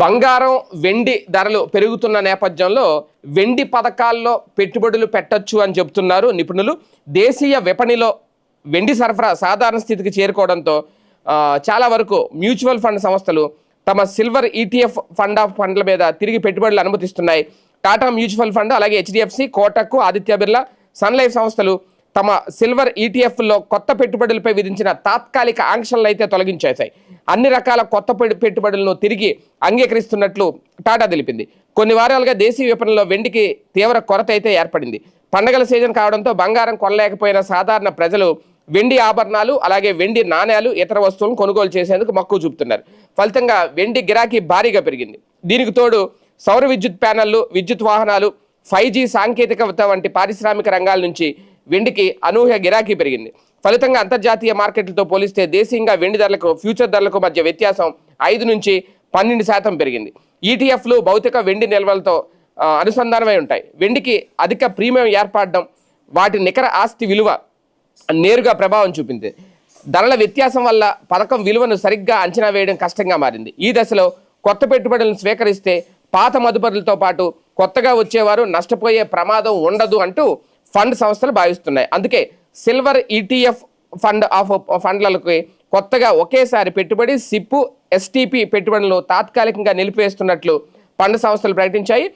బంగారం వెండి ధరలు పెరుగుతున్న నేపథ్యంలో వెండి పథకాల్లో పెట్టుబడులు పెట్టొచ్చు అని చెబుతున్నారు నిపుణులు. దేశీయ విపణిలో వెండి సరఫరా సాధారణ స్థితికి చేరుకోవడంతో చాలా వరకు మ్యూచువల్ ఫండ్ సంస్థలు తమ సిల్వర్ ఈటీఎఫ్ ఫండ్ ఆఫ్ ఫండ్ల మీద తిరిగి పెట్టుబడులు అనుమతిస్తున్నాయి. టాటా మ్యూచువల్ ఫండ్ అలాగే HDFC Kotak Aditya Birla Sun Life సంస్థలు తమ సిల్వర్ ఈటీఎఫ్లో కొత్త పెట్టుబడులపై విధించిన తాత్కాలిక ఆంక్షలను అయితే తొలగించేశాయి. అన్ని రకాల కొత్త పెట్టుబడులను తిరిగి అంగీకరిస్తున్నట్లు టాటా తెలిపింది. కొన్ని వారాలుగా దేశీయ విపణిలో వెండికి తీవ్ర కొరత అయితే ఏర్పడింది. పండగల సీజన్ కావడంతో బంగారం కొనలేకపోయిన సాధారణ ప్రజలు వెండి ఆభరణాలు అలాగే వెండి నాణేలు ఇతర వస్తువులను కొనుగోలు చేసేందుకు మక్కువ చూపుతున్నారు. ఫలితంగా వెండి గిరాకీ భారీగా పెరిగింది. దీనికి తోడు సౌర విద్యుత్ ప్యానెళ్ళు విద్యుత్ వాహనాలు ఫైవ్ జీ సాంకేతికత వంటి పారిశ్రామిక రంగాల నుంచి వెండికి అనూహ్య గిరాకీ పెరిగింది. ఫలితంగా అంతర్జాతీయ మార్కెట్లతో పోలిస్తే దేశీయంగా వెండి ధరలకు ఫ్యూచర్ ధరలకు మధ్య వ్యత్యాసం ఐదు నుంచి పన్నెండు శాతం పెరిగింది. ఈటీఎఫ్లు భౌతిక వెండి నిల్వలతో అనుసంధానమై ఉంటాయి. వెండికి అధిక ప్రీమియం ఏర్పడడం వాటి నికర ఆస్తి విలువ నేరుగా ప్రభావం చూపింది. ధరల వ్యత్యాసం వల్ల పథకం విలువను సరిగ్గా అంచనా వేయడం కష్టంగా మారింది. ఈ దశలో కొత్త పెట్టుబడులను స్వీకరిస్తే పాత మదుపరులతో పాటు కొత్తగా వచ్చేవారు నష్టపోయే ప్రమాదం ఉండదు అంటూ ఫండ్ సంస్థలు భావిస్తున్నాయి. అందుకే సిల్వర్ ఈటీఎఫ్ ఫండ్ ఆఫ్ ఫండ్లకి కొత్తగా ఒకేసారి పెట్టుబడి సిప్పు ఎస్టీపీ పెట్టుబడులను తాత్కాలికంగా నిలిపివేస్తున్నట్లు ఫండ్ సంస్థలు ప్రకటించాయి.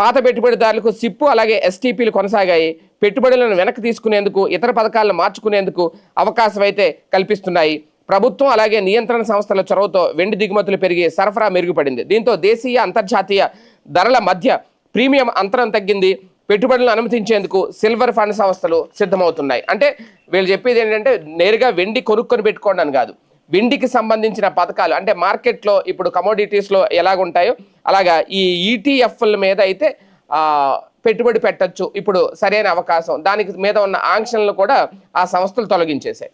పాత పెట్టుబడిదారులకు సిప్పు అలాగే ఎస్టీపీలు కొనసాగాయి. పెట్టుబడులను వెనక్కి తీసుకునేందుకు ఇతర పథకాలను మార్చుకునేందుకు అవకాశం అయితే కల్పిస్తున్నాయి. ప్రభుత్వం అలాగే నియంత్రణ సంస్థల చొరవతో వెండి దిగుమతులు పెరిగి సరఫరా మెరుగుపడింది. దీంతో దేశీయ అంతర్జాతీయ ధరల మధ్య ప్రీమియం అంతరం తగ్గింది. పెట్టుబడులను అనుమతించేందుకు సిల్వర్ ఫండ్ సంస్థలు సిద్ధమవుతున్నాయి. అంటే వీళ్ళు చెప్పేది ఏంటంటే నేరుగా వెండి కొనుక్కొని పెట్టుకోండి అని కాదు. వెండికి సంబంధించిన పథకాలు అంటే మార్కెట్లో ఇప్పుడు కమోడిటీస్లో ఎలాగుంటాయో అలాగా ఈ ఈటీఎఫ్ల మీద అయితే పెట్టుబడి పెట్టచ్చు. ఇప్పుడు సరైన అవకాశం. దానికి మీద ఉన్న ఆంక్షలను కూడా ఆ సంస్థలు తొలగించేశాయి.